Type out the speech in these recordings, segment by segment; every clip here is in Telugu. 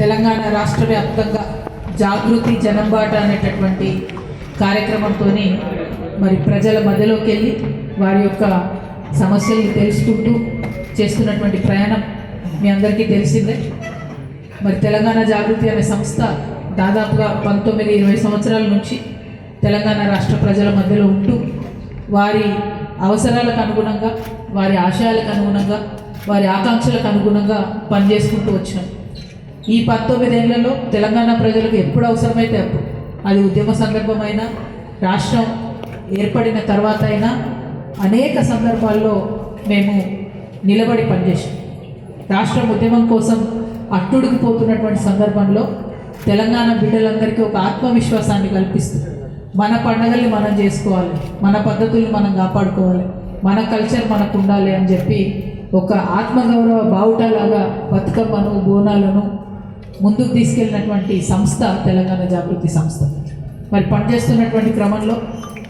తెలంగాణ రాష్ట్ర వ్యాప్తంగా జాగృతి జనంబాట అనేటటువంటి కార్యక్రమంతో మరి ప్రజల మధ్యలోకి వెళ్ళి వారి యొక్క సమస్యల్ని తెలుసుకుంటూ చేస్తున్నటువంటి ప్రయాణం మీ అందరికీ తెలిసిందే. మరి తెలంగాణ జాగృతి అనే సంస్థ దాదాపుగా పంతొమ్మిది ఇరవై సంవత్సరాల నుంచి తెలంగాణ రాష్ట్ర ప్రజల మధ్యలో ఉంటూ వారి అవసరాలకు అనుగుణంగా వారి ఆశయాలకు అనుగుణంగా వారి ఆకాంక్షలకు అనుగుణంగా పనిచేసుకుంటూ వచ్చినాం ఈ పంతొమ్మిదేళ్ళలో తెలంగాణ ప్రజలకు ఎప్పుడు అవసరమైతే అప్పుడు అది ఉద్యమ సందర్భమైనా రాష్ట్రం ఏర్పడిన తర్వాత అయినా అనేక సందర్భాల్లో మేము నిలబడి పనిచేసాం రాష్ట్రం ఉద్యమం కోసం అట్టుడుకుపోతున్నటువంటి సందర్భంలో తెలంగాణ బిడ్డలందరికీ ఒక ఆత్మవిశ్వాసాన్ని కల్పిస్తుంది మన పండగల్ని మనం చేసుకోవాలి మన పద్ధతుల్ని మనం కాపాడుకోవాలి మన కల్చర్ మనకు ఉండాలి అని చెప్పి ఒక ఆత్మగౌరవ బావుటలాగా బతుకమ్మను బోనాలను ముందుకు తీసుకెళ్ళినటువంటి సంస్థ తెలంగాణ జాగృతి సంస్థ. మరి పనిచేస్తున్నటువంటి క్రమంలో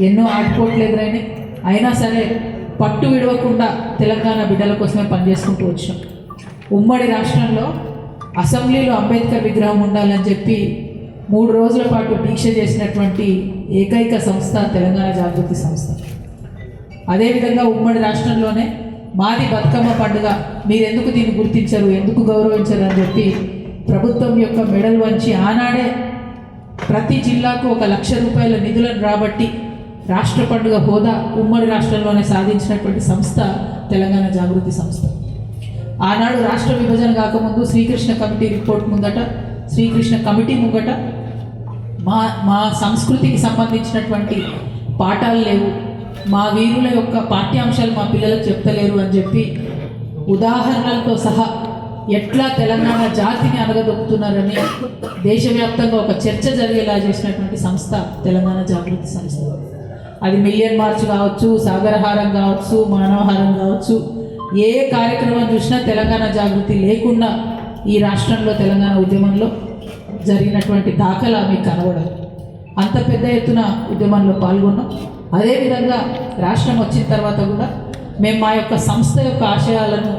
ఎన్నో ఆటుపోట్లు ఎదురైనాయి. అయినా సరే పట్టు విడవకుండా తెలంగాణ బిడ్డల కోసమే పనిచేసుకుంటూ వచ్చాం. ఉమ్మడి రాష్ట్రంలో అసెంబ్లీలో అంబేద్కర్ విగ్రహం ఉండాలని చెప్పి మూడు రోజుల పాటు దీక్ష చేసినటువంటి ఏకైక సంస్థ తెలంగాణ జాగృతి సంస్థ. అదేవిధంగా ఉమ్మడి రాష్ట్రంలోనే మాది బతుకమ్మ పండుగ. మీరెందుకు దీన్ని గుర్తించరు? ఎందుకు గౌరవించరు? అని చెప్పి ప్రభుత్వం యొక్క మెడల్ వంచి ఆనాడే ప్రతి జిల్లాకు ఒక లక్ష రూపాయల నిధులను రాబట్టి రాష్ట్ర పండుగ హోదా ఉమ్మడి రాష్ట్రంలోనే సాధించినటువంటి సంస్థ తెలంగాణ జాగృతి సంస్థ. ఆనాడు రాష్ట్ర విభజన కాకముందు శ్రీకృష్ణ కమిటీ రిపోర్ట్ ముందట శ్రీకృష్ణ కమిటీ ముంగట మా మా సంస్కృతికి సంబంధించినటువంటి పాఠాలు లేవు. మా వీరుల యొక్క పాఠ్యాంశాలు మా పిల్లలకు చెప్తలేరు అని చెప్పి ఉదాహరణలతో సహా ఎట్లా తెలంగాణ జాతిని అనగదొక్కుతున్నారని దేశవ్యాప్తంగా ఒక చర్చ జరిగేలా చేసినటువంటి సంస్థ తెలంగాణ జాగృతి సంస్థ. అది మిలియన్ మార్చ్ కావచ్చు సాగరహారం కావచ్చు మానవహారం కావచ్చు ఏ కార్యక్రమం చూసినా తెలంగాణ జాగృతి లేకుండా ఈ రాష్ట్రంలో తెలంగాణ ఉద్యమంలో జరిగినటువంటి దాఖలా మీకు కనబడదు. అంత పెద్ద ఎత్తున ఉద్యమంలో పాల్గొన్నాం. అదేవిధంగా రాష్ట్రం వచ్చిన తర్వాత కూడా మేము మా యొక్క సంస్థ యొక్క ఆశయాలను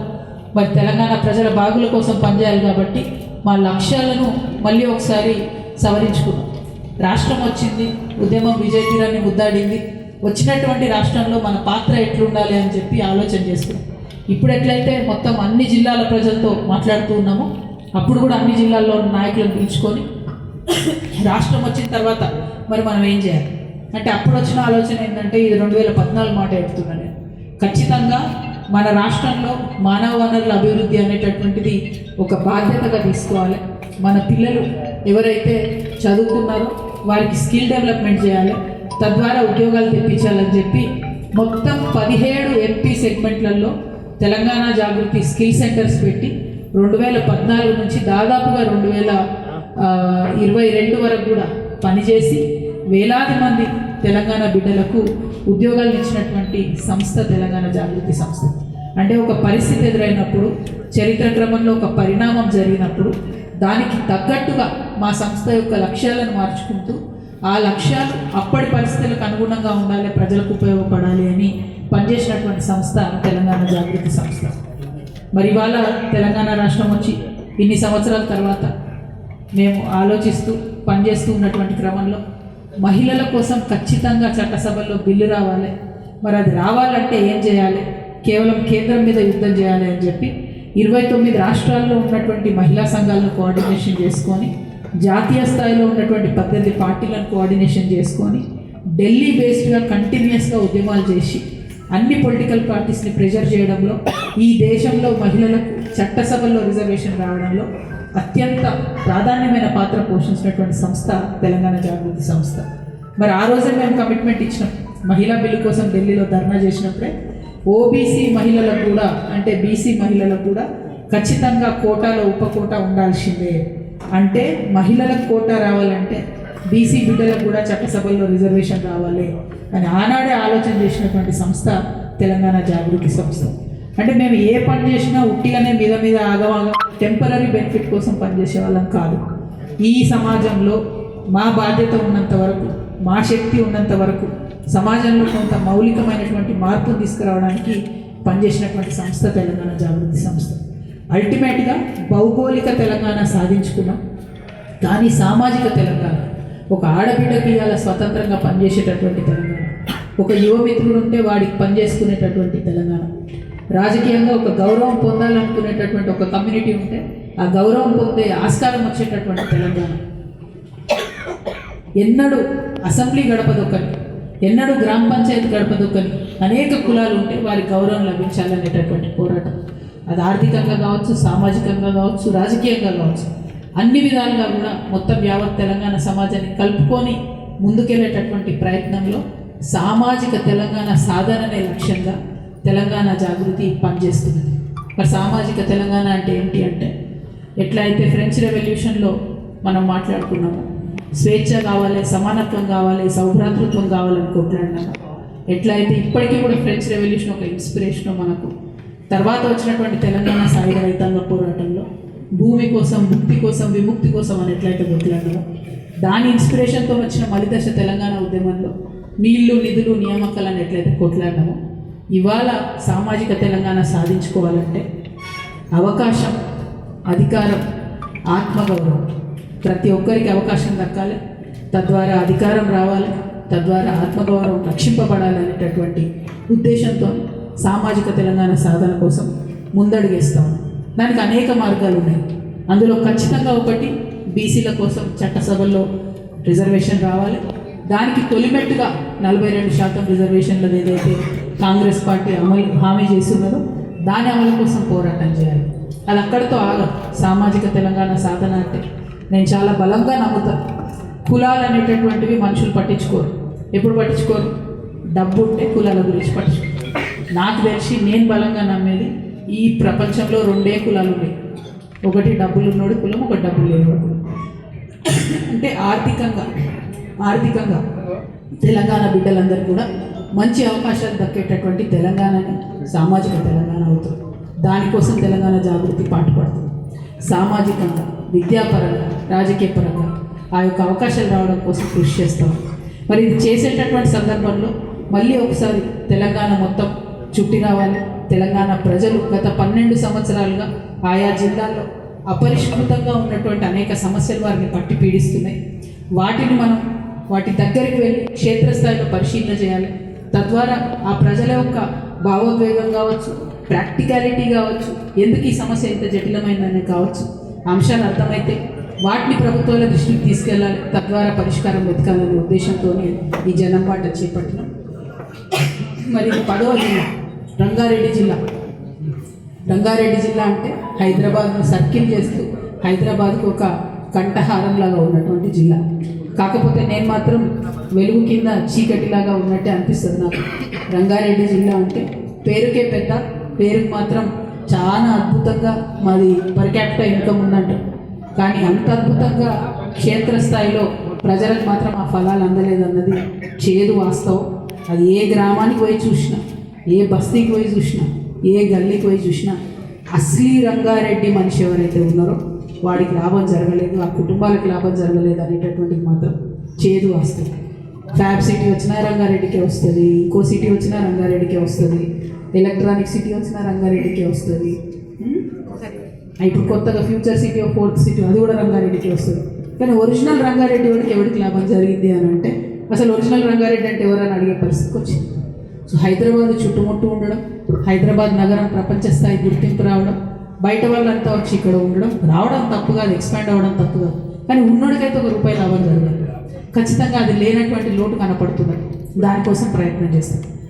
మరి తెలంగాణ ప్రజల బాగుల కోసం పనిచేయాలి కాబట్టి మా లక్ష్యాలను మళ్ళీ ఒకసారి సవరించుకున్నాం. రాష్ట్రం వచ్చింది ఉద్యమం విజయ తీరాన్ని ముద్దాడింది. వచ్చినటువంటి రాష్ట్రంలో మన పాత్ర ఎట్లుండాలి అని చెప్పి ఆలోచన చేసుకున్నాం. ఇప్పుడు ఎట్లయితే మొత్తం అన్ని జిల్లాల ప్రజలతో మాట్లాడుతూ ఉన్నామో అప్పుడు కూడా అన్ని జిల్లాల్లో ఉన్న నాయకులను పిలుచుకొని రాష్ట్రం వచ్చిన తర్వాత మరి మనం ఏం చేయాలి? అంటే అప్పుడు వచ్చిన ఆలోచన ఏంటంటే ఇది రెండు వేల పద్నాలుగు మాట చెప్తున్నా నేను. ఖచ్చితంగా మన రాష్ట్రంలో మానవ వనరుల అభివృద్ధి అనేటటువంటిది ఒక బాధ్యతగా తీసుకోవాలి. మన పిల్లలు ఎవరైతే చదువుతున్నారో వారికి స్కిల్ డెవలప్మెంట్ చేయాలి. తద్వారా ఉద్యోగాలు తెప్పించాలని చెప్పి మొత్తం పదిహేడు ఎంపీ సెగ్మెంట్లలో తెలంగాణ జాగృతి స్కిల్ సెంటర్స్ పెట్టి రెండు వేల పద్నాలుగు నుంచి దాదాపుగా రెండు వేల ఇరవై రెండు వరకు కూడా పనిచేసి వేలాది మంది తెలంగాణ బిడ్డలకు ఉద్యోగాలు ఇచ్చినటువంటి సంస్థ తెలంగాణ జాగృతి సంస్థ. అంటే ఒక పరిస్థితి ఎదురైనప్పుడు చరిత్ర క్రమంలో ఒక పరిణామం జరిగినప్పుడు దానికి తగ్గట్టుగా మా సంస్థ యొక్క లక్ష్యాలను మార్చుకుంటూ ఆ లక్ష్యాలు అప్పటి పరిస్థితులకు అనుగుణంగా ఉండాలి ప్రజలకు ఉపయోగపడాలి అని పనిచేసినటువంటి సంస్థ తెలంగాణ జాగృతి సంస్థ. మరి ఇవాళ తెలంగాణ రాష్ట్రం వచ్చి ఇన్ని సంవత్సరాల తర్వాత మేము ఆలోచిస్తూ పనిచేస్తూ ఉన్నటువంటి క్రమంలో మహిళల కోసం ఖచ్చితంగా చట్టసభల్లో బిల్లు రావాలి. మరి అది రావాలంటే ఏం చేయాలి? కేవలం కేంద్రం మీద యుద్ధం చేయాలి అని చెప్పి ఇరవై తొమ్మిది రాష్ట్రాల్లో ఉన్నటువంటి మహిళా సంఘాలను కోఆర్డినేషన్ చేసుకొని జాతీయ స్థాయిలో ఉన్నటువంటి పద్దెనిమిది పార్టీలను కోఆర్డినేషన్ చేసుకొని ఢిల్లీ బేస్డ్గా కంటిన్యూస్గా ఉద్యమాలు చేసి అన్ని పొలిటికల్ పార్టీస్ని ప్రెజర్ చేయడంలో ఈ దేశంలో మహిళలకు చట్టసభల్లో రిజర్వేషన్ రావడంలో అత్యంత ప్రాధాన్యమైన పాత్ర పోషించినటువంటి సంస్థ తెలంగాణ జాగృతి సంస్థ. మరి ఆ రోజే మేము కమిట్మెంట్ ఇచ్చినాం. మహిళా బిల్లు కోసం ఢిల్లీలో ధర్నా చేసినప్పుడే ఓబీసీ మహిళలకు కూడా అంటే బీసీ మహిళలకు కూడా ఖచ్చితంగా కోటాలో ఉప కోటా ఉండాల్సిందే. అంటే మహిళలకు కోటా రావాలంటే బీసీ బిడ్డలకు కూడా చట్టసభల్లో రిజర్వేషన్ రావాలి అని ఆనాడే ఆలోచన చేసినటువంటి సంస్థ తెలంగాణ జాగృతి సంస్థ. అంటే మేము ఏ పని చేసినా ఉట్టిగానే మీద మీద ఆగవాగా టెంపరీ బెనిఫిట్ కోసం పనిచేసే వాళ్ళం కాదు. ఈ సమాజంలో మా బాధ్యత ఉన్నంత వరకు మా శక్తి ఉన్నంత వరకు సమాజంలో కొంత మౌలికమైనటువంటి మార్పును తీసుకురావడానికి పనిచేసినటువంటి సంస్థ తెలంగాణ జాగృతి సంస్థ. అల్టిమేట్గా భౌగోళిక తెలంగాణ సాధించుకున్నాం. కానీ సామాజిక తెలంగాణ ఒక ఆడబిడ్డకి ఇవాళ స్వతంత్రంగా పనిచేసేటటువంటి తెలంగాణ ఒక యువ మిత్రుడు ఉంటే వాడికి పనిచేసుకునేటటువంటి తెలంగాణ. రాజకీయంగా ఒక గౌరవం పొందాలనుకునేటటువంటి ఒక కమ్యూనిటీ ఉంటే ఆ గౌరవం పొందే ఆస్కారం వచ్చేటటువంటి తెలంగాణ. ఎన్నడూ అసెంబ్లీ గడపదొక్కని ఎన్నడూ గ్రామ పంచాయతీ గడపదొక్కని అనేక కులాలు ఉంటే వారి గౌరవం లభించాలనేటటువంటి పోరాటం. అది ఆర్థికంగా కావచ్చు సామాజికంగా కావచ్చు రాజకీయంగా కావచ్చు. అన్ని విధాలుగా కూడా మొత్తం యావత్ తెలంగాణ సమాజాన్ని కలుపుకొని ముందుకెళ్ళేటటువంటి ప్రయత్నంలో సామాజిక తెలంగాణ సాధననే లక్ష్యంగా తెలంగాణ జాగృతి పనిచేస్తున్నది. మరి సామాజిక తెలంగాణ అంటే ఏంటి అంటే ఎట్లా అయితే ఫ్రెంచ్ రెవల్యూషన్లో మనం మాట్లాడుకున్నాము స్వేచ్ఛ కావాలి సమానత్వం కావాలి సౌభ్రాతృత్వం కావాలని కొట్లాడినాము ఎట్లయితే ఇప్పటికీ కూడా ఫ్రెంచ్ రెవల్యూషన్ ఒక ఇన్స్పిరేషన్ మనకు. తర్వాత వచ్చినటువంటి తెలంగాణ సాయుధ రైతాంగ పోరాటంలో భూమి కోసం ముక్తి కోసం విముక్తి కోసం అని ఎట్లయితే కొట్లాడినామో దాని ఇన్స్పిరేషన్తో వచ్చిన మలిదశ తెలంగాణ ఉద్యమంలో నీళ్ళు నిధులు నియామకాలను ఎట్లయితే కొట్లాడినామో ఇవాళ సామాజిక తెలంగాణ సాధించుకోవాలంటే అవకాశం అధికారం ఆత్మగౌరవం. ప్రతి ఒక్కరికి అవకాశం దక్కాలి తద్వారా అధికారం రావాలి తద్వారా ఆత్మగౌరవం రక్షింపబడాలనేటటువంటి ఉద్దేశంతో సామాజిక తెలంగాణ సాధన కోసం ముందడుగేస్తాం. దానికి అనేక మార్గాలు ఉన్నాయి. అందులో ఖచ్చితంగా ఒకటి బీసీల కోసం చట్టసభల్లో రిజర్వేషన్ రావాలి. దానికి తొలిమెట్టుగా నలభై రెండు శాతం రిజర్వేషన్లది ఏదైతే కాంగ్రెస్ పార్టీ అమలు హామీ చేస్తున్నదో దాని అమలు కోసం పోరాటం చేయాలి. అది అక్కడితో ఆగదు. సామాజిక తెలంగాణ సాధన అంటే నేను చాలా బలంగా నమ్ముతాను కులాలు అనేటటువంటివి మనుషులు పట్టించుకోరు. ఎప్పుడు పట్టించుకోరు? డబ్బు ఉంటే కులాల గురించి పట్టించుకోరు. నాకు తెలిసి నేను బలంగా నమ్మేది ఈ ప్రపంచంలో రెండే కులాలు ఉన్నాయి. ఒకటి డబ్బులు ఉన్నోడు కులం ఒకటి డబ్బులు లేనివాడి అంటే ఆర్థికంగా ఆర్థికంగా తెలంగాణ బిడ్డలందరూ కూడా మంచి అవకాశాలు దక్కేటటువంటి తెలంగాణని సామాజిక తెలంగాణ అవుతుంది. దానికోసం తెలంగాణ జాగృతి పాటుపడుతుంది. సామాజికంగా విద్యాపరంగా రాజకీయ పరంగా ఆ యొక్క అవకాశాలు రావడం కోసం కృషి చేస్తాం. మరి ఇది చేసేటటువంటి సందర్భంలో మళ్ళీ ఒకసారి తెలంగాణ మొత్తం చుట్టి రావాలి. తెలంగాణ ప్రజలు గత పన్నెండు సంవత్సరాలుగా ఆయా జిల్లాల్లో అపరిష్కృతంగా ఉన్నటువంటి అనేక సమస్యలు వారిని పట్టి పీడిస్తున్నాయి. వాటిని మనం వాటి దగ్గరికి వెళ్ళి క్షేత్రస్థాయిలో పరిశీలన చేయాలి. తద్వారా ఆ ప్రజల యొక్క భావోద్వేగం కావచ్చు ప్రాక్టికాలిటీ కావచ్చు ఎందుకు ఈ సమస్య ఇంత జటిలమైందని కావచ్చు అంశాలు అర్థమైతే వాటిని ప్రభుత్వాల దృష్టికి తీసుకెళ్ళాలి తద్వారా పరిష్కారం వెతకాలనే ఉద్దేశంతో ఈ జనం పాట చేపట్టినాం. మరి పదవ జిల్లా రంగారెడ్డి జిల్లా. రంగారెడ్డి జిల్లా అంటే హైదరాబాద్ను సర్కిల్ చేస్తూ హైదరాబాద్కు ఒక కంఠహారంలాగా ఉన్నటువంటి జిల్లా. కాకపోతే నేను మాత్రం వెలుగు కింద చీకటిలాగా ఉన్నట్టే అనిపిస్తుంది నాకు. రంగారెడ్డి జిల్లా అంటే పేరుకే పెద్ద పేరుకు మాత్రం చాలా అద్భుతంగా మాది పర్ క్యాపిటల్ ఇన్కమ్ ఉందంట. కానీ అంత అద్భుతంగా క్షేత్రస్థాయిలో ప్రజలకు మాత్రం ఆ ఫలాలు అందలేదన్నది చేదు వాస్తవం. అది ఏ గ్రామానికి పోయి చూసినా ఏ బస్తీకి పోయి చూసినా ఏ గల్లీకి పోయి చూసినా అసలీ రంగారెడ్డి మనిషి ఎవరైతే ఉన్నారో వాడికి లాభం జరగలేదు ఆ కుటుంబాలకు లాభం జరగలేదు అనేటటువంటిది మాత్రం చేదు వస్తుంది ఫ్యాబ్ సిటీ వచ్చినా రంగారెడ్డికే వస్తుంది ఇంకో సిటీ వచ్చినా రంగారెడ్డికే వస్తుంది ఎలక్ట్రానిక్ సిటీ వచ్చినా రంగారెడ్డికే వస్తుంది. ఉం? ఇప్పుడు కొత్తగా ఫ్యూచర్ సిటీ ఫోర్త్ సిటీ అది కూడా రంగారెడ్డికి వస్తుంది. కానీ ఒరిజినల్ రంగారెడ్డి వాడికి ఎవరికి లాభం జరిగింది అని అంటే అసలు ఒరిజినల్ రంగారెడ్డి అంటే ఎవరని అడిగే పరిస్థితికి వచ్చింది. సో హైదరాబాద్ చుట్టుముట్టు ఉండడం హైదరాబాద్ నగరం ప్రపంచ స్థాయి గుర్తింపు రావడం బయట వాళ్ళంతా వచ్చి ఇక్కడ ఉండడం రావడం తప్పు కాదు ఎక్స్పాండ్ అవ్వడం తప్పు కాదు. కానీ ఉన్నోడికైతే ఒక రూపాయి లాభం జరగదు. ఖచ్చితంగా అది లేనటువంటి లోటు కనపడుతుంది దానికోసం ప్రయత్నం చేస్తాం.